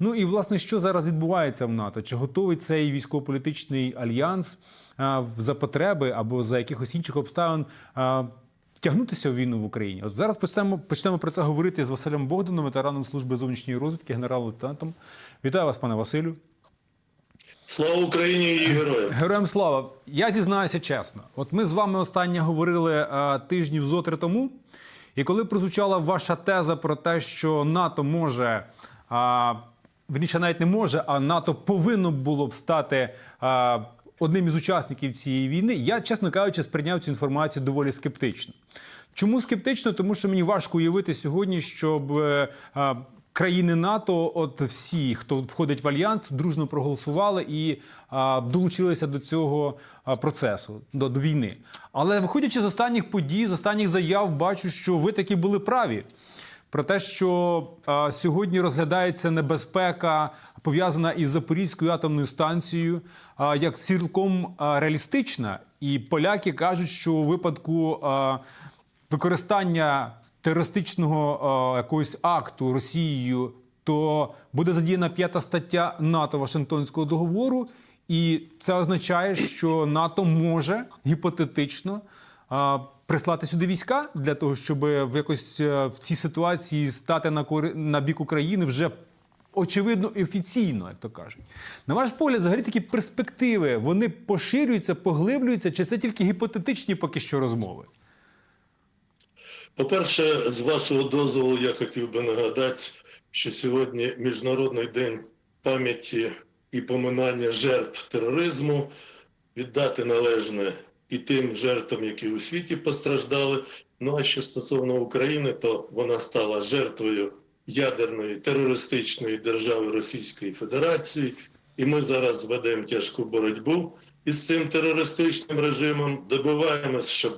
Ну і власне, що зараз відбувається в НАТО? Чи готовий цей військово-політичний альянс а, за потреби або за якихось інших обставин а, втягнутися в війну в Україні? От зараз почнемо, почнемо про це говорити з Василем Богданом, ветераном служби зовнішньої розвідки, генерал-лейтенантом. Вітаю вас, пане Василю. Слава Україні і героям! Героям слава! Я зізнаюся чесно. От ми з вами останнє говорили а, тижнів зо три тому, і коли прозвучала ваша теза про те, що НАТО може, а, верніше навіть не може, а НАТО повинно було б стати а, одним із учасників цієї війни, я, чесно кажучи, сприйняв цю інформацію доволі скептично. Чому скептично? Тому що мені важко уявити сьогодні, щоб е, а, країни НАТО, от всі, хто входить в альянс, дружно проголосували і а, долучилися до цього процесу, до, до війни. Але виходячи з останніх подій, з останніх заяв, бачу, що ви таки були праві. Про те, що а, сьогодні розглядається небезпека, пов'язана із Запорізькою атомною станцією, а, як цілком а, реалістична, і поляки кажуть, що у випадку а, використання терористичного а, якогось акту Росією, то буде задіяна п'ята стаття НАТО Вашингтонського договору, і це означає, що НАТО може гіпотетично прислати сюди війська для того, щоб в якось е, в цій ситуації стати на кори- на бік України вже. Очевидно і офіційно, як то кажуть. На ваш погляд, взагалі такі перспективи вони поширюються, поглиблюються, чи це тільки гіпотетичні поки що розмови? По-перше, з вашого дозволу я хотів би нагадати, що сьогодні Міжнародний день пам'яті і поминання жертв тероризму, віддати належне і тим жертвам, які у світі постраждали. Ну а що стосовно України, то вона стала жертвою ядерної терористичної держави Російської Федерації, і ми зараз ведемо тяжку боротьбу із цим терористичним режимом, добиваємось, щоб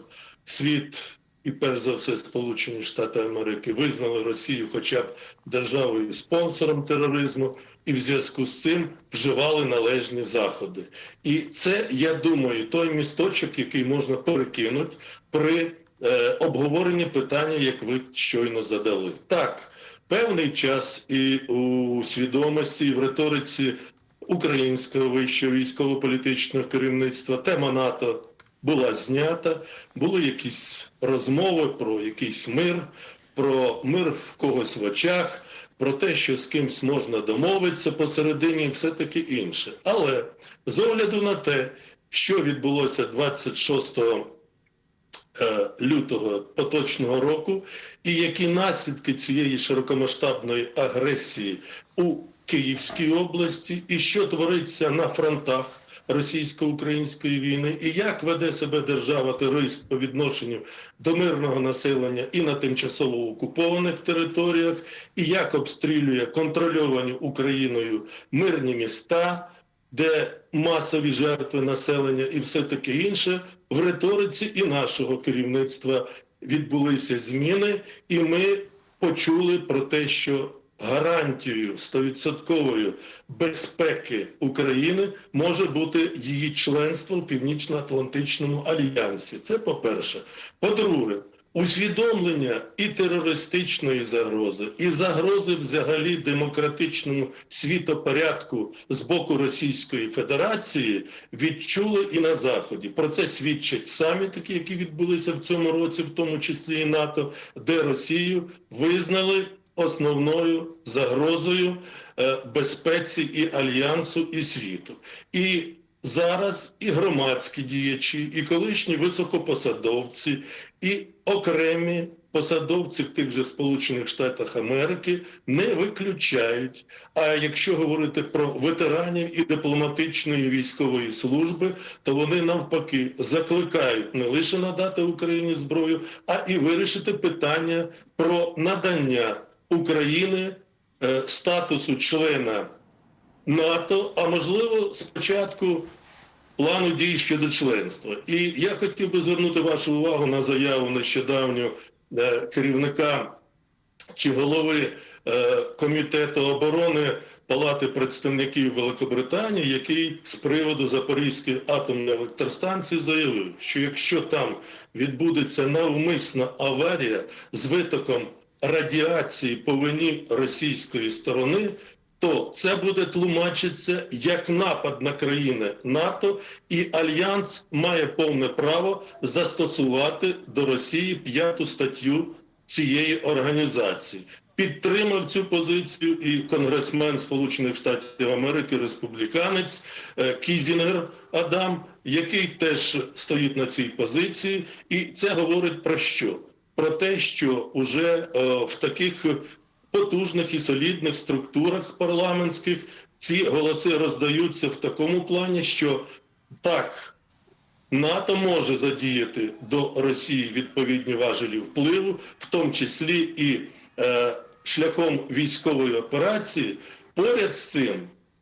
світ і перш за все Сполучені Штати Америки визнали Росію хоча б державою спонсором тероризму, і в зв'язку з цим вживали належні заходи. І це, я думаю, той місточок, який можна перекинути при е, обговоренні питання, як ви щойно задали. Так, певний час і у свідомості, і в риториці українського вищого військово-політичного керівництва тема НАТО була знята, були якісь розмови про якийсь мир, про мир в когось в очах, про те, що з кимсь можна домовитися посередині, все таке інше. Але з огляду на те, що відбулося 26 е, лютого поточного року, і які наслідки цієї широкомасштабної агресії у Київській області, і що твориться на фронтах російсько-української війни, і як веде себе держава-терорист по відношенню до мирного населення і на тимчасово окупованих територіях, і як обстрілює контрольовані Україною мирні міста де масові жертви населення і все таке інше, в риториці і нашого керівництва відбулися зміни, і ми почули про те, що гарантією стовідсоткової безпеки України може бути її членство в Північно-Атлантичному альянсі. Це по-перше. По-друге, усвідомлення і терористичної загрози, і загрози взагалі демократичному світопорядку з боку Російської Федерації відчули і на Заході. Про це свідчать саміти, які відбулися в цьому році, в тому числі і НАТО, де Росію визнали основною загрозою е, безпеці і альянсу, і світу. І зараз і громадські діячі, і колишні високопосадовці, і окремі посадовці в тих же Сполучених Штатах Америки не виключають. А якщо говорити про ветеранів і дипломатичної військової служби, то вони навпаки закликають не лише надати Україні зброю, а і вирішити питання про надання України е, статусу члена НАТО, а можливо, спочатку плану дій щодо членства. І я хотів би звернути вашу увагу на заяву нещодавнього е, керівника чи голови е, комітету оборони Палати представників Великобританії, який з приводу Запорізької атомної електростанції заявив, що якщо там відбудеться навмисна аварія з витоком радіації по вині російської сторони, то це буде тлумачитися як напад на країни НАТО, і Альянс має повне право застосувати до Росії п'яту статтю цієї організації. Підтримав цю позицію і конгресмен Сполучених Штатів Америки, республіканець е, Кізінер Адам, який теж стоїть на цій позиції, і це говорить про що? Про те, що уже е, в таких потужних і солідних структурах парламентських ці голоси роздаються в такому плані, що так. НАТО може задіяти до Росії відповідні важелі впливу, в тому числі і е, шляхом військової операції. Поряд з цим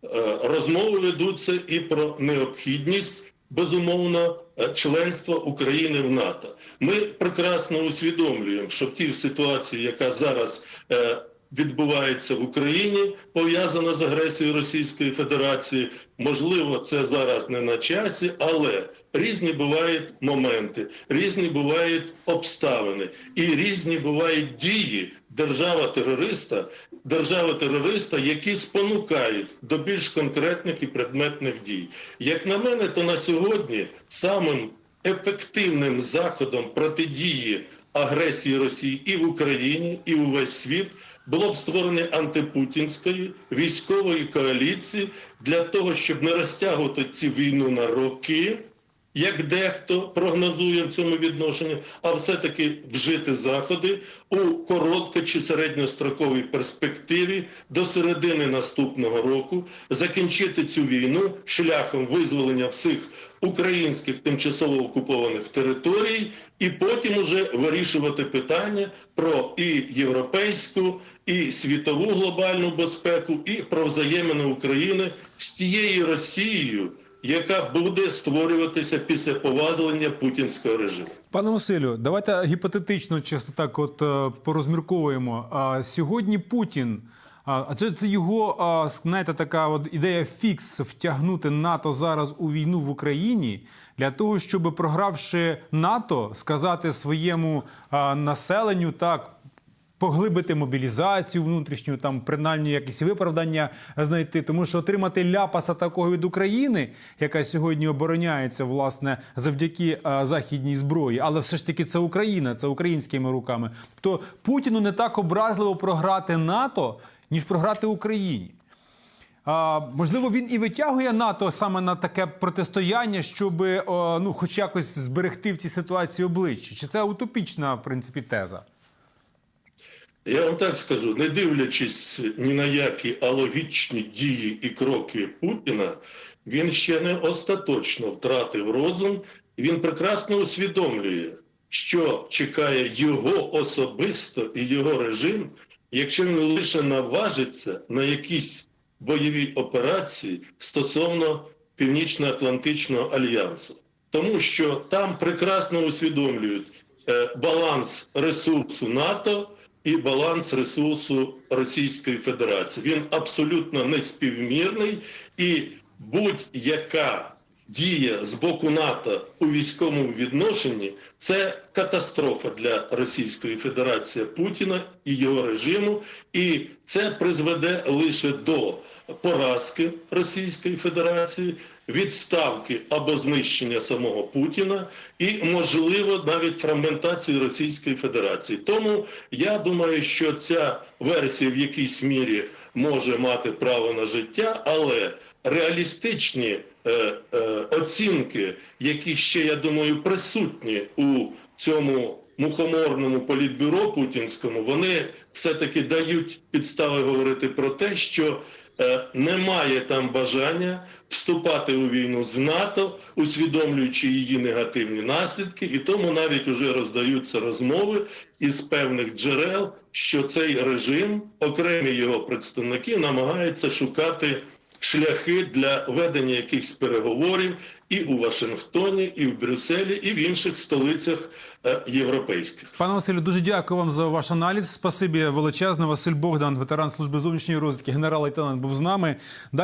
е, розмови ведуться і про необхідність безумовно членство України в НАТО. Ми прекрасно усвідомлюємо, що в тій ситуації, яка зараз е, відбувається в Україні, пов'язана з агресією Російської Федерації. Можливо, це зараз не на часі, але різні бувають моменти, різні бувають обставини і різні бувають дії держава-терориста, держави-терориста, які спонукають до більш конкретних і предметних дій. Як на мене, то на сьогодні самим ефективним заходом протидії агресії Росії і в Україні, і увесь світ було б створено антипутінської військової коаліції для того, щоб не розтягувати цю війну на роки, як дехто прогнозує в цьому відношенні, а все-таки вжити заходи у коротко чи середньостроковій перспективі до середини наступного року, закінчити цю війну шляхом визволення всіх українських тимчасово окупованих територій, і потім уже вирішувати питання про і європейську, і світову глобальну безпеку, і про взаємини України з тією Росією, яка буде створюватися після повадлення путінського режиму. Пане Василю, давайте гіпотетично, чесно так, от е, порозмірковуємо. А сьогодні Путін. А це, це його знаєте, така от ідея фікс втягнути НАТО зараз у війну в Україні для того, щоб програвши НАТО, сказати своєму населенню так. Поглибити мобілізацію внутрішню, там принаймні якісь виправдання знайти, тому що отримати ляпаса такого від України, яка сьогодні обороняється власне завдяки а, західній зброї, але все ж таки це Україна, це українськими руками. То Путіну не так образливо програти НАТО, ніж програти Україні. А, можливо, він і витягує НАТО саме на таке протистояння, щоб ну, хоч якось зберегти в цій ситуації обличчя. Чи це утопічна в принципі теза? Я вам так скажу, не дивлячись ні на які алогічні дії і кроки Путіна, він ще не остаточно втратив розум, і він прекрасно усвідомлює, що чекає його особисто і його режим, якщо він лише наважиться на якісь бойові операції стосовно Північно-Атлантичного альянсу. Тому що там прекрасно усвідомлюють е, баланс ресурсу НАТО і баланс ресурсу Російської Федерації. Він абсолютно неспівмірний і будь-яка дія з боку НАТО у військовому відношенні це катастрофа для Російської Федерації Путіна і його режиму, і це призведе лише до поразки Російської Федерації, відставки або знищення самого Путіна і, можливо, навіть фрагментації Російської Федерації. Тому я думаю, що ця версія в якійсь мірі може мати право на життя, але реалістичні е, е, оцінки, які ще, я думаю, присутні у цьому мухоморному політбюро путінському, вони все-таки дають підстави говорити про те, що е, немає там бажання вступати у війну з НАТО, усвідомлюючи її негативні наслідки, і тому навіть уже роздаються розмови із певних джерел, що цей режим, окремі його представники, намагаються шукати шляхи для ведення якихось переговорів і у Вашингтоні, і в Брюсселі, і в інших столицях е, європейських. Пане Василю, дуже дякую вам за ваш аналіз. Спасибі величезне. Василь Богдан, ветеран служби зовнішньої розвідки, генерал-лейтенант, був з нами. Далі.